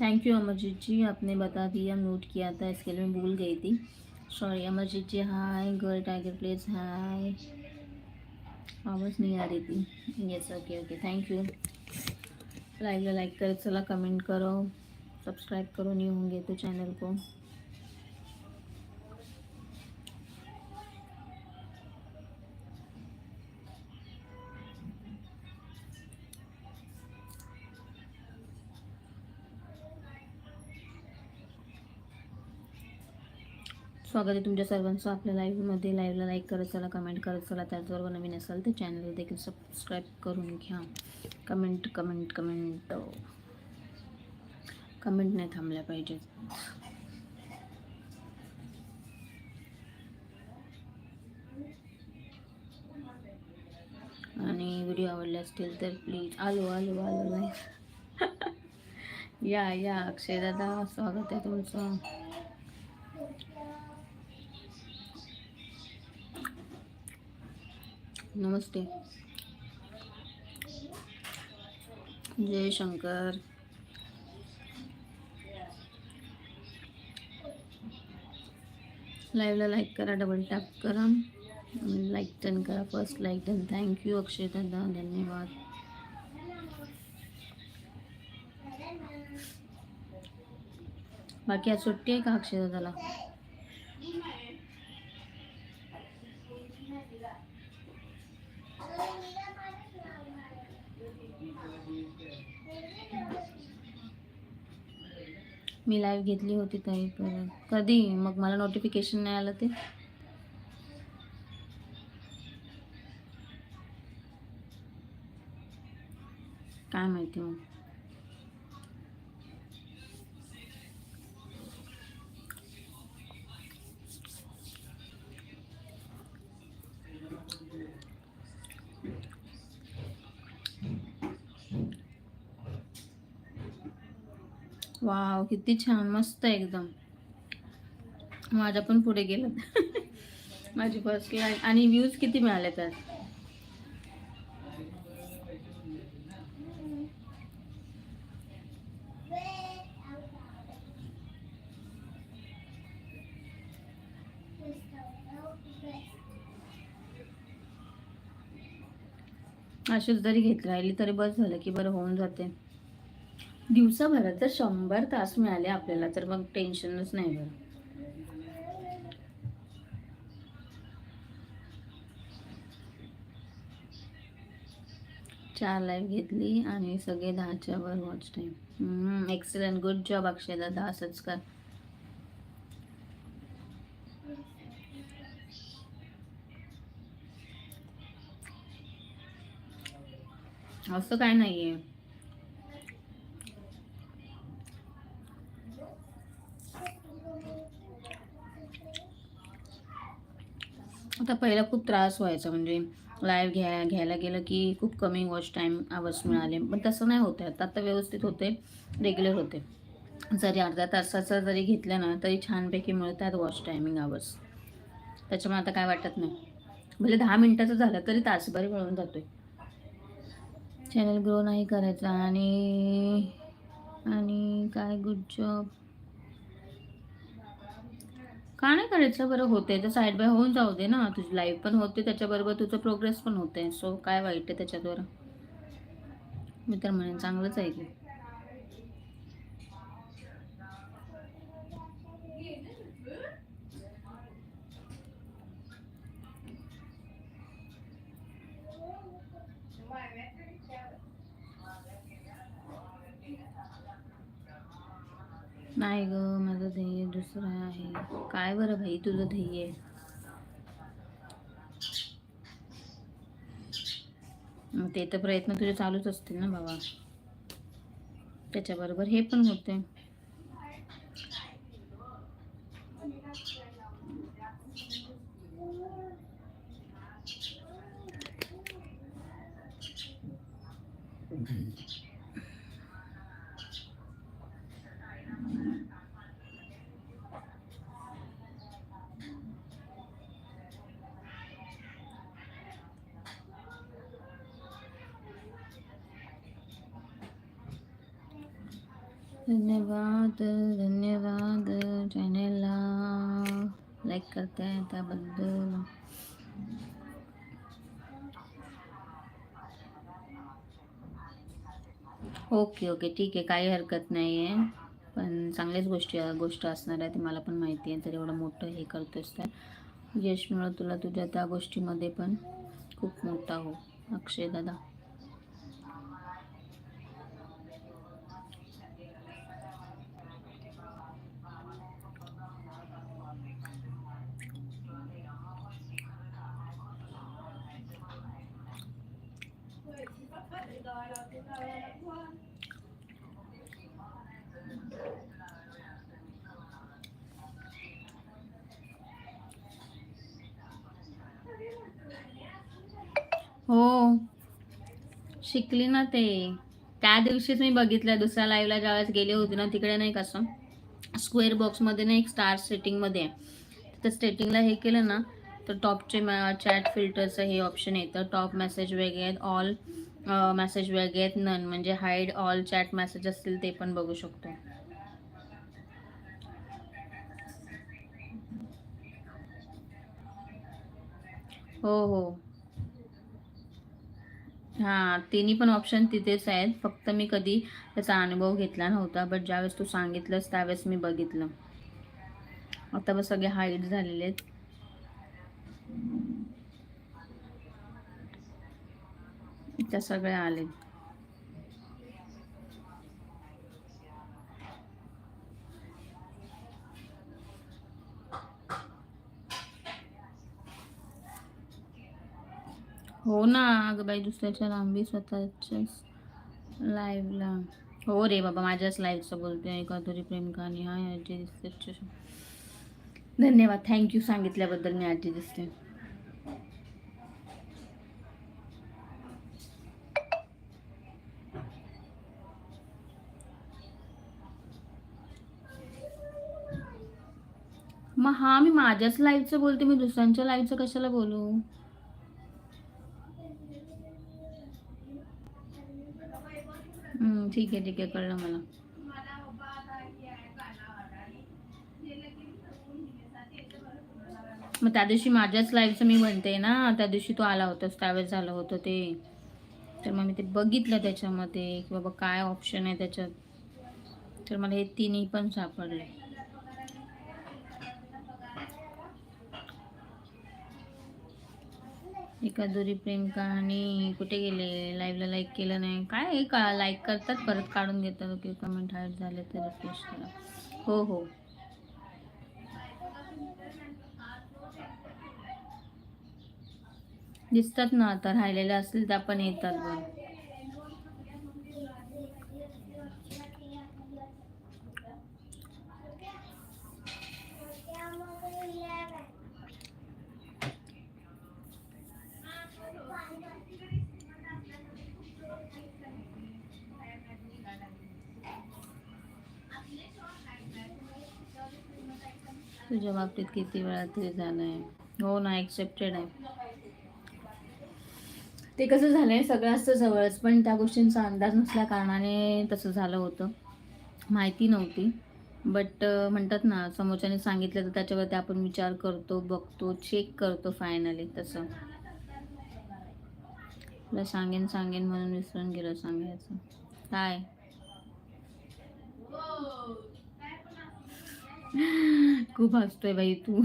Thank you Amarjeet जी आपने बता दिया note KIA था, इसके लिए मैं भूल गई थी। Sorry Amarjeet ji hi girl tiger place hi आवाज़ नहीं आ रही थी। Yes okay okay thank you like like करो चला कमेंट करो। सब्सक्राइब करो नहीं होंगे तो चैनल को। स्वागत आहे तुमच्या सर्वांचं आपल्या लाईव्हमध्ये लाईव्हला लाईक करत चला कमेंट करत चला. त्याचबरोबर नवीन असाल तर चॅनल देखील सबस्क्राईब करून घ्या. कमेंट कमेंट कमेंट कमेंट नाही थांबल्या पाहिजेत. आणि व्हिडिओ आवडले असतील तर प्लीज आलो आलो आलो. नाही या या. अक्षय दादा स्वागत आहे तुमचं. नमस्ते. जय शंकर. लाईव्हला लाईक करा डबल टॅप करा. लाईक टन करा. First like ton thank you Akshay दादा. धन्यवाद. बाकी आज सुट्टी आहे का अक्षय दादाला? मी लाईव्ह घेतली होती काही परत कधी? मग मला नोटिफिकेशन नाही आलं ते. काय माहिती मग? वाव किती छान मस्त आहे एकदम. माझ्या पण पुढे गेलं. माझी फर्स्ट लाईन आणि व्ह्यूज किती मिळाले त्यात अशीच जरी घेत राहिली तरी बस झालं की बरं होऊन जाते. दिवसाभरात जर शंभर तास मिळाले आपल्याला तर मग टेन्शनच नाही बरं. चार लाईव्ह घेतली आणि सगळे दहाच्या वर watch time excellent good job Akshay दादा. असंच कर. असं काय नाहीये. आता पहिला खूप त्रास व्हायचा म्हणजे लाईव्ह घ्या घ्यायला गेलं की खूप कमी वॉच टाईम आवर्स मिळाले. पण तसं नाही होतं आता आता व्यवस्थित होते रेग्युलर होते. जरी अर्ध्या तासाचा जरी घेतलं ना तरी छानपैकी मिळतात वॉच टायमिंग आवर्स त्याच्यामुळे आता काय वाटत नाही. भले दहा मिनटाचं झालं तरी तासभर मिळून जातोय. चॅनल ग्रो नाही करायचा आणि आणि काय गुड जॉब का नाही करायचं? बरं होते तर साईड बाय होऊन जाऊ दे ना. तुझी लाईफ पण होते त्याच्याबरोबर तुझं प्रोग्रेस पण होते सो काय वाईट आहे त्याच्याद्वारा मी तर म्हणेन चांगलंच आहे की. नाही ग माझं ध्येय दुसरं आहे. काय बरं भाई तुझं ध्येय? मग ते तर प्रयत्न तुझे चालूच असतील ना बाबा. त्याच्याबरोबर हे पण होते धन्यवाद धन्यवाद चॅनेलला. लाईक करताय त्याबद्दल. ओके ओके ठीक आहे. काही हरकत नाही आहे पण चांगल्याच गोष्टी गोष्ट असणार आहे ते मला पण माहिती आहे. तर एवढं मोठं हे करतोस तर यश मिळव तुला तुझ्या त्या गोष्टीमध्ये पण. खूप मोठा हो. अक्षय दादा. हो. शिकली ना ते. त्या दिवशीच मी बघितलं दुसऱ्या लाईव्हला ज्यावेळेस गेले होते ना तिकडे नाही कसं स्क्वेअर बॉक्समध्ये ना एक स्टार सेटिंगमध्ये आहे तर सेटिंगला हे केलं ना तर टॉपचे चॅट फिल्टरचं हे ऑप्शन येतं. टॉप मेसेज वेगळे आहेत ऑल मेसेज वेगळे आहेत नन म्हणजे हाईड ऑल चॅट मेसेज असतील ते पण बघू शकतो. हो हो. हां तिन्ही पण ऑप्शन तिथेच आहेत. फक्त मी कधी त्याचा अनुभव घेतला नव्हता बट ज्यावेळेस तू सांगितलंस त्यावेळेस मी बघितलं. आता बस सगळे हाईट झालेले आहेत. त्या सगळ्या आले हो ना अगं बाई दुसऱ्याच्या लांबी स्वतःच्याच लाईव्हला हो रे बाबा माझ्याच लाईव्हचं बोलते एका तरी प्रेम कहाणी हा आजी दिसते धन्यवाद थँक्यू सांगितल्याबद्दल मी आजी दिसते. मग हा मी माझ्याच लाईव्हचं बोलते मी दुसऱ्यांच्या लाईव्हचं कशाला बोलू? ठीक आहे ठीक आहे कळलं मला. मग त्या दिवशी माझ्याच लाईव्हचं मी म्हणते ना त्या दिवशी तू आला होतास त्यावेळेस झालं होतं ते. तर मग मी ते बघितलं त्याच्यामध्ये की बाबा काय ऑप्शन आहे त्याच्यात. तर मला हे तिन्ही पण सापडले. एकादुरी प्रेम कहाणी कुठे गेले? लाईव्हला लाईक केलं नाही. काय हे का लाईक करतात? परत काढून घेतात. ओके कमेंट हाईट झाले तर रिफ्रेश करा. हो हो. दिसतात ना आता राहिलेल्या असतील त्या पण येतात बघ. तुझ्या बाबतीत किती वेळा तरी आहे हो ना एक्सेप्टेड आहे. ते कसं झालं आहे सगळं असतं जवळच पण त्या गोष्टींचा अंदाज नसल्या कारणाने तसं झालं होतं. माहिती नव्हती. बट म्हणतात ना समोरच्याने सांगितलं तर त्याच्यावरती आपण विचार करतो बघतो चेक करतो फायनली तसं. तुला सांगेन सांगेन म्हणून विसरून गेलं सांगायचं. काय? खूप हसतोय बाई तू.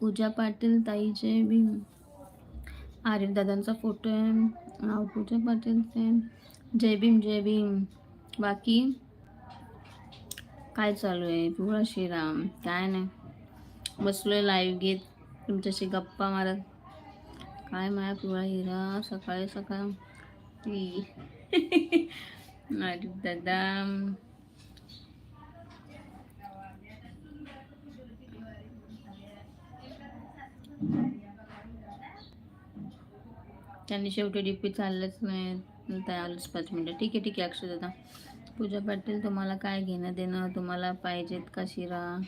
पूजा पाटील ताईचे बी आरिफ दादांचा फोटो आहे. नाव पूजा पाटीलचे जय भीम जय भीम. बाकी? काय चालू आहे? पिवळा श्रीराम. काय नाही. बसलोय लाईव्ह घेत. तुमच्याशी गप्पा मारत. काय माया पिवळा हिरा? सकाळी सकाळ. ती. दादा. त्यांनी शेवटी डी पी चाललंच नाही. त्या आलंच पाच मिनटं. ठीक आहे ठीक आहे अक्षय दादा. पूजा पाटील तुम्हाला काय घेणं देणं? तुम्हाला पाहिजेत का शिरा?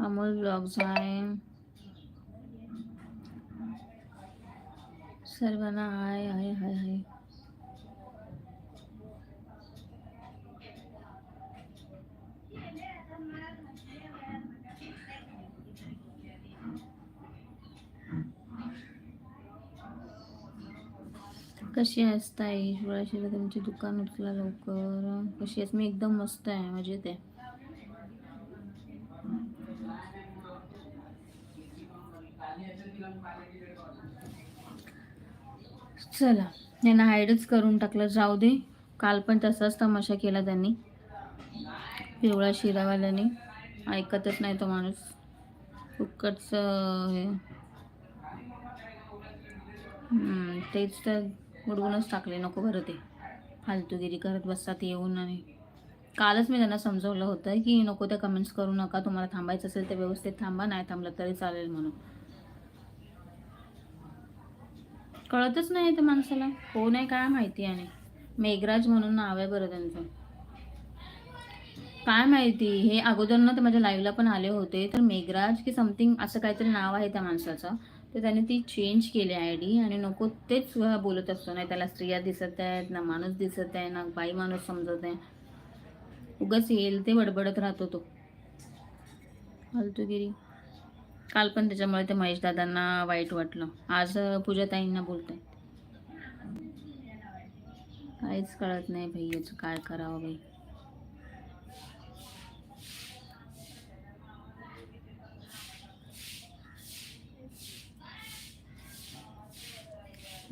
अमोल ब्लॉग्स आहे. सर्वांना हाय हाय हाय हाय कशी आहेस ताई? शिवराशिला तुमचे दुकान उचला लवकर. कशी आहेस? मी एकदम मस्त आहे मजेत आहे. चला यांना हाईडच करून टाकलं. जाऊ दे काल पण तसाच तमाशा केला त्यांनी. पिवळा शिरावाल्याने. ऐकतच नाही तो माणूस. फुकटचं हे. तेच तर उडवूनच टाकले. नको बरं ते. फालतूगिरी करत बसतात येऊन आणि कालच मी त्यांना समजवलं होतं की नको त्या कमेंट्स करू नका. तुम्हाला थांबायचं असेल तर व्यवस्थित थांबा नाही थांबलं तरी चालेल म्हणून. कळतच नाही त्या माणसाला. हो कोण आहे काय माहिती आणि. मेघराज म्हणून नाव आहे बरं त्यांचं. काय माहिती हे अगोदर ना ते माझ्या लाईव्हला पण आले होते. तर मेघराज की समथिंग असं काहीतरी नाव आहे त्या माणसाचं. तर त्याने ती चेंज केली आय डी आणि नको तेच बोलत असतो. नाही त्याला स्त्रिया दिसत आहेत ना माणूस दिसत आहे ना बाई माणूस समजत आहे. उगाच येईल ते बडबडत राहतो तो. फालतूगिरी काल पण त्याच्यामुळे ते महेश दादांना वाईट वाटलं. आज पूजाताईंना बोलताय काहीच कळत नाही भैयाचं काय करावं भाई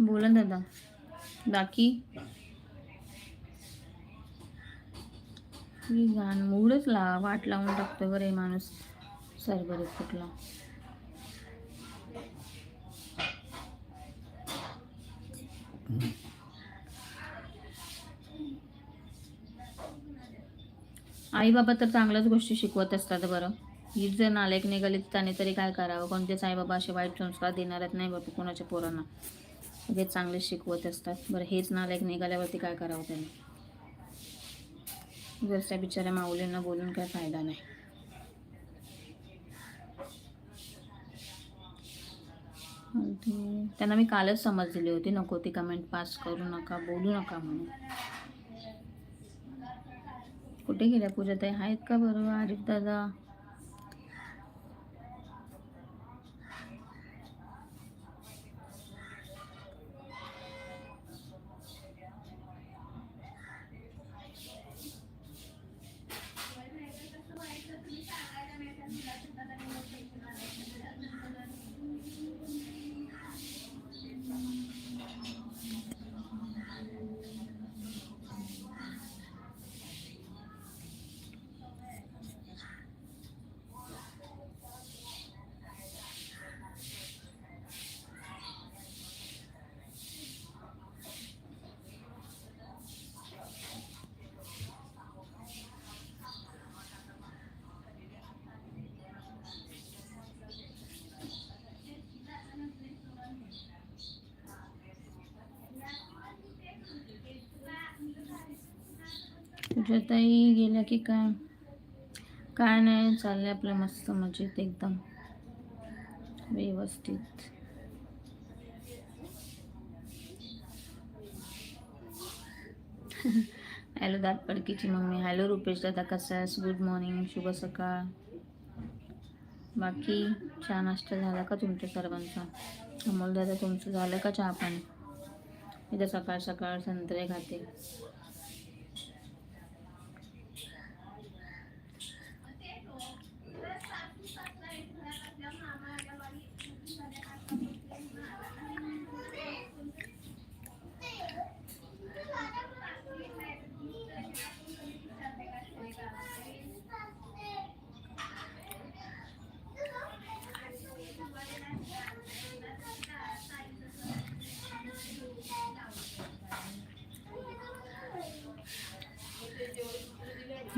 बोला दादा. बाकी? घाण मूडच ला वाट लावून टाकतो बरे हे माणूस. सरभरीत कुठला? आईबाबा तर चांगल्याच गोष्टी शिकवत असतात बरं. हीच जर नालायक निघाली त्याने तरी काय करावं? कोणतेच आईबाबा असे वाईट संस्कार देणारच नाही बाबा कोणाच्या पोरांना. सगळे चांगले शिकवत असतात. बरं हेच नालायक निघाल्यावरती काय करावं त्यांनी? जर त्या बिचाऱ्या माऊलींना बोलून काय फायदा नाही. त्यांना मी कालच समज दिली होती. नको ती कमेंट पास करू नका बोलू नका म्हणून. कुठे गेल्या पूजा ताई? आहेत का बरोबर आरिफ दादा? जताई गेल्या की काय? काय नाही चाललंय आपलं मस्त मजेत एकदम. व्यवस्थित. हॅलो दात पडकीची मम्मी. हॅलो रुपेश दादा कसा आहेस? गुड मॉर्निंग शुभ सकाळ. बाकी चहा नाश्ता झाला का तुमच्या सर्वांचा? अमोल दादा तुमचं झालं का चहा पाणी? इथं सकाळ सकाळ संत्रे खाते.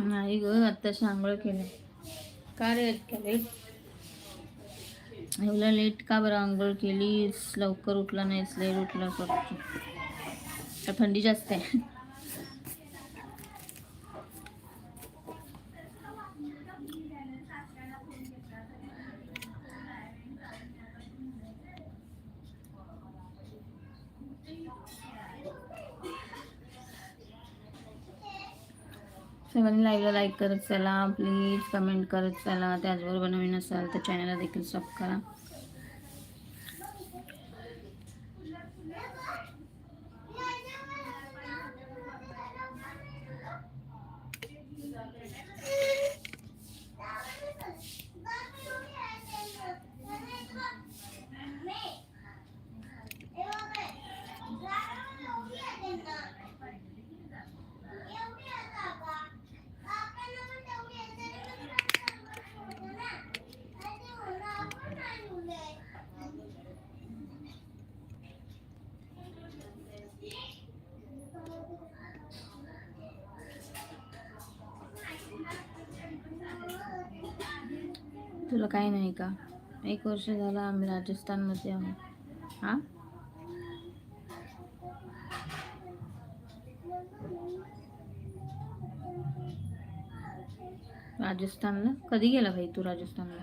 नाही ग आत्ताशी आंघोळ केलं का रे इतक्या लेट एवढं लेट का बरं आंघोळ केलीस? लवकर उठला नाहीस लेट उठला करतो थंडी जास्त आहे. सर्वांनी लाईव्हला लाईक करत चला प्लीज कमेंट करत चला. त्याचबरोबर नवीन असाल तर चॅनलला देखील सबस्क्राईब करा. तुला काही नाही का? एक वर्ष झालं आम्ही राजस्थानमध्ये आहोत. हां? राजस्थानला? कधी गेला भाई तू राजस्थानला?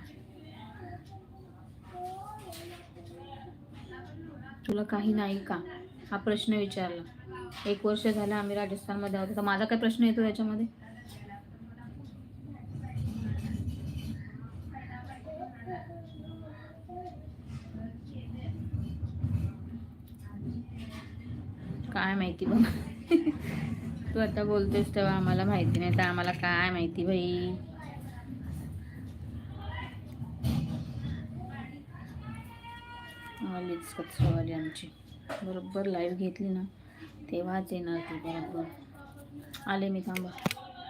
तुला काही नाही का? हा प्रश्न विचारला. एक वर्ष झालं आम्ही राजस्थानमध्ये आहोत. तर माझा काय प्रश्न येतो याच्यामध्ये काय माहिती बघ तू आता बोलतेस तेव्हा आम्हाला माहिती नाही तर आम्हाला काय माहिती भाई आलीच कचरावाली आमची? बरोबर लाईव्ह घेतली ना तेव्हाच येणार ती बरोबर. आले मी थांबा.